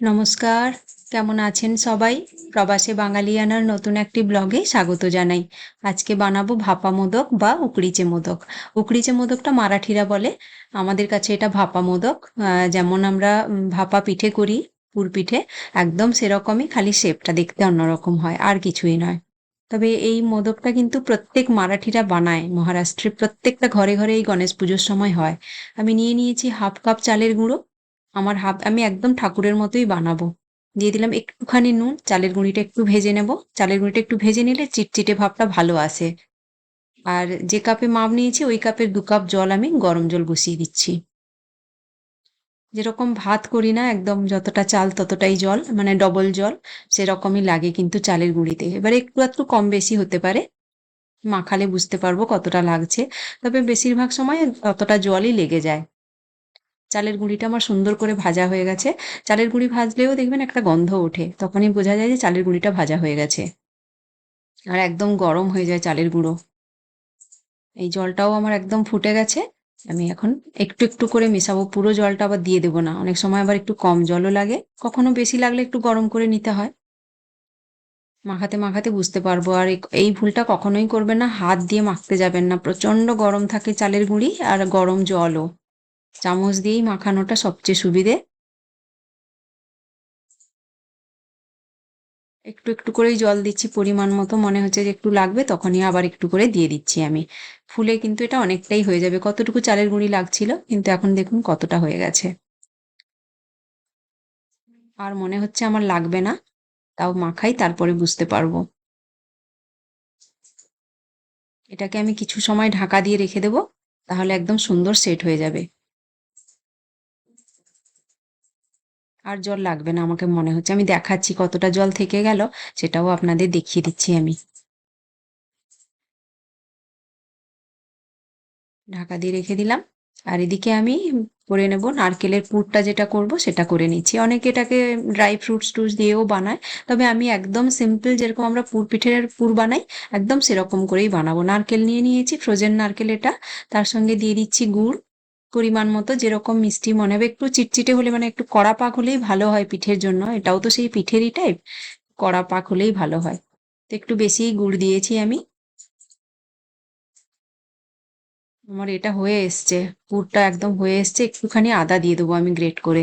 নমস্কার, কেমন আছেন সবাই? প্রবাসে বাঙালিয়ানার নতুন একটি ব্লগে স্বাগত জানাই। আজকে বানাবো ভাপা মোদক বা উকড়িচে মোদক। উকড়িচে মোদকটা মারাঠিরা বলে। আমাদের কাছে এটা ভাপা মোদক। যেমন আমরা ভাপা পিঠে করি, পুর পিঠে, একদম সেরকমই খালি শেপটা দেখতে অন্যরকম হয়, আর কিছুই নয়। তবে এই মোদকটা কিন্তু প্রত্যেক মারাঠিরা বানায়। মহারাষ্ট্রে প্রত্যেকটা ঘরে ঘরে এই গণেশ পুজোর সময় হয়। আমি নিয়ে নিয়েছি হাফ কাপ চালের গুঁড়ো আমার হাফ আমি একদম ঠাকুরের মতোই বানাবো। দিয়ে দিলাম একটুখানি নুন, চালের গুঁড়িটা একটু ভেজে নেব। চালের গুঁড়িটা একটু ভেজে নিলে চিটচিটে ভাবটা ভালো আসে। আর যে কাপে মাপ নিয়েছি, ওই কাপের দু কাপ জল আমি গরম জল বসিয়ে দিচ্ছি। যেরকম ভাত করি না, একদম যতটা চাল ততটাই জল মানে ডবল জল, সেরকমই লাগে কিন্তু চালের গুঁড়িতে। এবারে একটু একটু কম বেশি হতে পারে। মাখালে বুঝতে পারব কতটা লাগছে। তবে বেশিরভাগ সময় ততটা জলই লেগে যায়। চালের গুঁড়িটা আমার সুন্দর করে ভাজা হয়ে গেছে। চালের গুঁড়ি ভাজলেও দেখবেন একটা গন্ধ ওঠে। তখনই বোঝা যায় যে চালের গুঁড়িটা ভাজা হয়ে গেছে। আর একদম গরম হয়ে যায় চালের গুঁড়ো। এই জলটাও আমার একদম ফুটে গেছে। আমি এখন একটু একটু করে মেশাবো। পুরো জলটা আবার দিয়ে দেবো না। অনেক সময় আবার একটু কম জলও লাগে। কখনো বেশি লাগলে একটু গরম করে নিতে হয়। মাখাতে মাখাতে বুঝতে পারব। আর এই ভুলটা কখনোই করবেন না। হাত দিয়ে মাখতে যাবেন না। প্রচণ্ড গরম থাকে চালের গুঁড়ি আর গরম জলও। চামচ দিয়েই মাখানোটা সবচেয়ে সুবিধে। একটু একটু করেই জল দিচ্ছি, পরিমাণ মতো মনে হচ্ছে যে একটু লাগবে, তখনই আবার একটু করে দিয়ে দিচ্ছি আমি। ফুলে কিন্তু এটা অনেকটাই হয়ে যাবে, কতটুকু চালের গুঁড়ি লাগছিল, কিন্তু এখন দেখুন কতটা হয়ে গেছে। আর মনে হচ্ছে আমার লাগবে না, তাও মাখাই, তারপরে বুঝতে পারব। এটাকে আমি কিছু সময় ঢাকা দিয়ে রেখে দেবো, তাহলে একদম সুন্দর সেট হয়ে যাবে। আর জল লাগবে না, আমাকে মনে হচ্ছে। আমি দেখাচ্ছি কতটা জল থেকে গেল, সেটাও আপনাদের দেখিয়ে দিচ্ছি আমি। ঢাকা দিয়ে রেখে দিলাম। আর এদিকে আমি করে নেব নারকেলের পুরটা যেটা করব, সেটা করে নিচ্ছি। অনেকে এটাকে ড্রাই ফ্রুটস টুস দিয়েও বানায়, তবে আমি একদম সিম্পল যেরকম আমরা পুর পিঠের পুর বানাই, একদম সেরকম করেই বানাবো। নারকেল নিয়ে নিয়েছি, ফ্রোজেন নারকেল এটা। তার সঙ্গে দিয়ে দিচ্ছি গুড়। পরিমাণ মতো যেরকম মিষ্টি মনে হবে। একটু চিটচিটে হলে মানে একটু কড়া পাক হলেই ভালো হয় পিঠের জন্য। এটাও তো সেই পিঠেরই টাইপ কড়া পাক হলেই ভালো হয়। তো একটু বেশি গুড় দিয়েছি আমি। আমার এটা হয়ে এসছে। পুরটা একদম হয়ে এসছে। একটুখানি আদা দিয়ে দেবো আমি গ্রেট করে।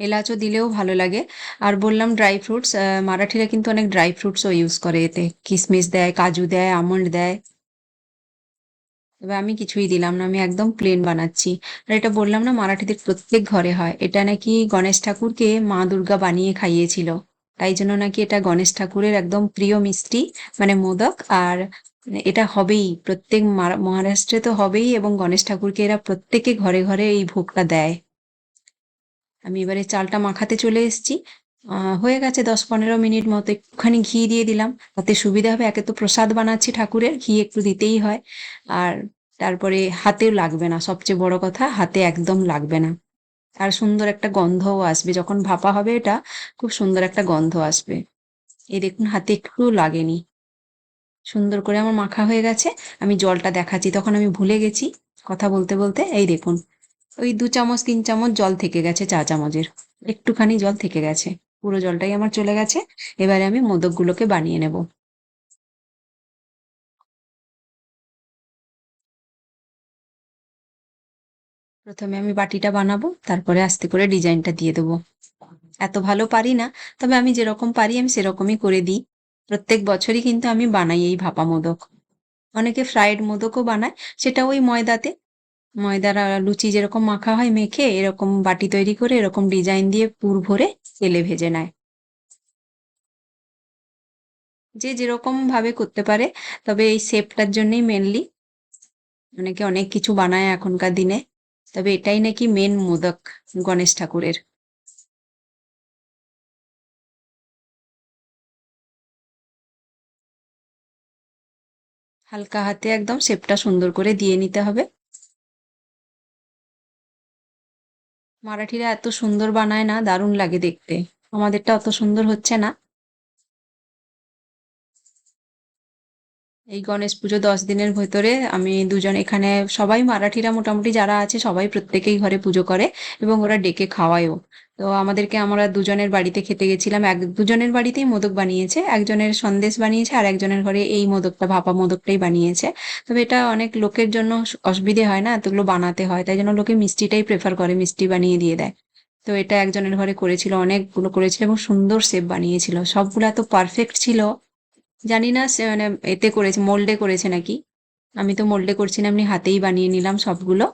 এলাচও দিলেও ভালো লাগে। আর বললাম ড্রাই ফ্রুটস মারাঠিরা কিন্তু অনেক ড্রাই ফ্রুটসও ইউজ করে এতে। কিশমিশ দেয়, কাজু দেয়, আমন্ড দেয়। তবে আমি কিছুই দিলাম না, আমি একদম প্লেন বানাচ্ছি। আর এটা বললাম না মারাঠিদের প্রত্যেক ঘরে হয়। এটা নাকি গণেশ ঠাকুরকে মা দুর্গা বানিয়ে খাইয়েছিল। তাই জন্য নাকি এটা গণেশ ঠাকুরের একদম প্রিয় মিষ্টি মানে মোদক। আর এটা হবেই, প্রত্যেক মহারাষ্ট্রে তো হবেই এবং গণেশ ঠাকুরকে এরা প্রত্যেকে ঘরে ঘরে এই ভোগটা দেয়। আমি এবারে চালটা মাখাতে চলে এসেছি। হয়ে গেছে দশ পনেরো মিনিট মতো একটুখানি ঘি দিয়ে দিলাম। তাতে সুবিধা হবে, একে তো প্রসাদ বানাচ্ছি ঠাকুরের, ঘি একটু দিতেই হয়। আর তারপরে হাতেও লাগবে না, সবচেয়ে বড় কথা হাতে একদম লাগবে না। আর সুন্দর একটা গন্ধও আসবে, যখন ভাপা হবে এটা, খুব সুন্দর একটা গন্ধ আসবে। এই দেখুন, হাতে একটু লাগেনি। সুন্দর করে আমার মাখা হয়ে গেছে, আমি জলটা দেখাচ্ছি, তখন আমি ভুলে গেছি কথা বলতে বলতে। এই দেখুন, ওই দু চামচ, তিন চামচ জল থেকে গেছে চা চামচের, একটুখানি জল থেকে গেছে। পুরো জলটাই আমার চলে গেছে। এবারে আমি মোদকগুলোকে বানিয়ে নেব। প্রথমে আমি বাটিটা বানাবো, তারপরে আস্তে করে ডিজাইনটা দিয়ে দেবো। এত ভালো পারি না, তবে আমি যেরকম পারি আমি সেরকমই করে দিই। প্রত্যেক বছরই কিন্তু আমি বানাই এই ভাপা মোদক। অনেকে ফ্রাইড মোদকও বানায়, সেটা ওই ময়দাতে ময়দার লুচি যেরকম মাখা হয় মেখে, এরকম বাটি তৈরি করে, এরকম ডিজাইন দিয়ে পুর ভরে তেলে ভেজে নেয়। যে যেরকম ভাবে করতে পারে, তবে এই শেপটার জন্যই মেনলি অনেকে অনেক কিছু বানায় এখনকার দিনে, তবে এটাই নাকি মেন মোদক গণেশ ঠাকুরের। হালকা হাতে একদম শেপটা সুন্দর করে দিয়ে নিতে হবে। মারাঠিরা এত সুন্দর বানায় না, দারুণ লাগে দেখতে। আমাদেরটা অত সুন্দর হচ্ছে না। এই গণেশ পুজো দশ দিনের ভেতরে আমি দুজন এখানে, সবাই মারাঠিরা মোটামুটি যারা আছে সবাই প্রত্যেকেই ঘরে পুজো করে এবং ওরা ডেকে খাওয়ায়ও। তো আমাদেরকে আমরা দুজনের বাড়িতে খেতে গেছিলাম। এক, দুজনের বাড়িতেই মোদক বানিয়েছে, একজনের সন্দেশ বানিয়েছে আর একজনের ঘরে এই মোদকটা, ভাপা মোদকটাই বানিয়েছে। তবে এটা অনেক লোকের জন্য অসুবিধে হয় না, এতগুলো বানাতে হয়, তাই জন্য লোকে মিষ্টিটাই প্রেফার করে, মিষ্টি বানিয়ে দিয়ে দেয়। তো এটা একজনের ঘরে করেছিল, অনেকগুলো করেছিল এবং সুন্দর শেপ বানিয়েছিল। সবগুলো এত পারফেক্ট ছিল। জানি না সে মানে এতে করেছে মোল্ডে করেছে নাকি? আমি তো মোল্ডে করছি না, এমনি হাতেই বানিয়ে নিলাম সবগুলো।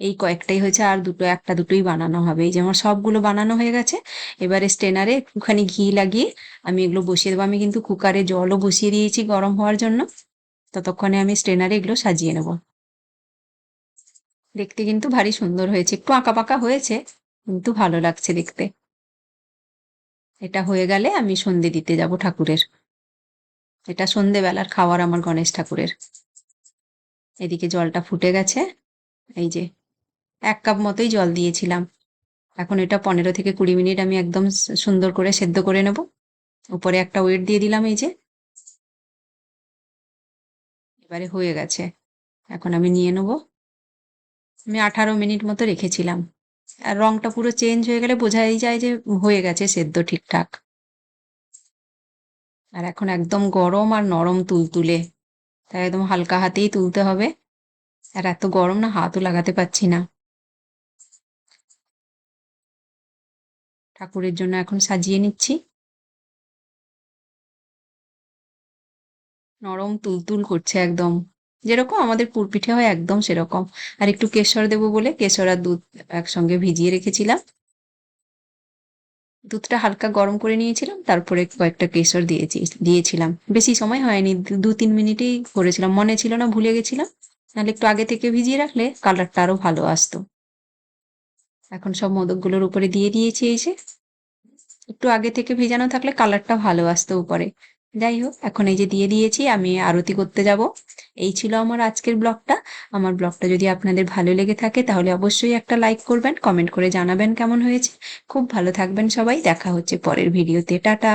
এই কয়েকটাই হয়েছে, আর দুটো, একটা দুটোই বানানো হবে। এই যে আমার সবগুলো বানানো হয়ে গেছে, এবারে স্টেনারে একটুখানি ঘি লাগিয়ে আমি এগুলো বসিয়ে দেবো। আমি কিন্তু কুকারে জলও বসিয়ে দিয়েছি গরম হওয়ার জন্য। ততক্ষণে আমি স্টেনারে এগুলো সাজিয়ে নেব। দেখতে কিন্তু ভারী সুন্দর হয়েছে। একটু আঁকা পাকা হয়েছে, কিন্তু ভালো লাগছে দেখতে। এটা হয়ে গেলে আমি সন্ধে দিতে যাব ঠাকুরের। এটা সন্ধেবেলার খাওয়ার আমার গণেশ ঠাকুরের। এদিকে জলটা ফুটে গেছে। এই যে এক কাপ মতোই জল দিয়েছিলাম। এখন এটা পনেরো থেকে কুড়ি মিনিট আমি একদম সুন্দর করে সেদ্ধ করে নেব। উপরে একটা ওয়েট দিয়ে দিলাম এই যে। এবারে হয়ে গেছে। এখন আমি নিয়ে নেব। আমি আঠারো মিনিট মতো রেখেছিলাম। আর রংটা পুরো চেঞ্জ হয়ে গেলে বোঝাই যায় যে হয়ে গেছে সেদ্ধ ঠিকঠাক। আর এখন একদম গরম আর নরম তুলতুলে। তাই একদম হালকা হাতেই তুলতে হবে। আর এত গরম না হাতও লাগাতে পারছি না। ঠাকুরের জন্য এখন সাজিয়ে নিচ্ছি। নরম তুলতুল করছে একদম। যেরকম আমাদের পুরপিঠে হয় একদম সেরকম। আর একটু কেশর দেবো বলে কেশর আর দুধ একসঙ্গে ভিজিয়ে রেখেছিলাম। দুধটা হালকা গরম করে নিয়েছিলাম, তারপরে কয়েকটা কেশর দিয়েছি, দিয়েছিলাম। বেশি সময় হয়নি, দু, তিন মিনিটেই করেছিলাম। মনে ছিল না, ভুলে গেছিলাম। নাহলে একটু আগে থেকে ভিজিয়ে রাখলে কালারটা আরও ভালো আসতো। এখন সব মোদকগুলোর উপরে দিয়ে দিয়েছি এই যে। একটু আগে থেকে ভেজানো থাকলে কালারটা ভালো আসতো উপরে। যাই হোক, এখন এই যে দিয়ে দিয়েছি, আমি আরতি করতে যাব। এই ছিল আমার আজকের ব্লগটা। আমার ব্লগটা যদি আপনাদের ভালো লেগে থাকে, তাহলে অবশ্যই একটা লাইক করবেন, কমেন্ট করে জানাবেন কেমন হয়েছে। খুব ভালো থাকবেন সবাই, দেখা হচ্ছে পরের ভিডিওতে। টাটা!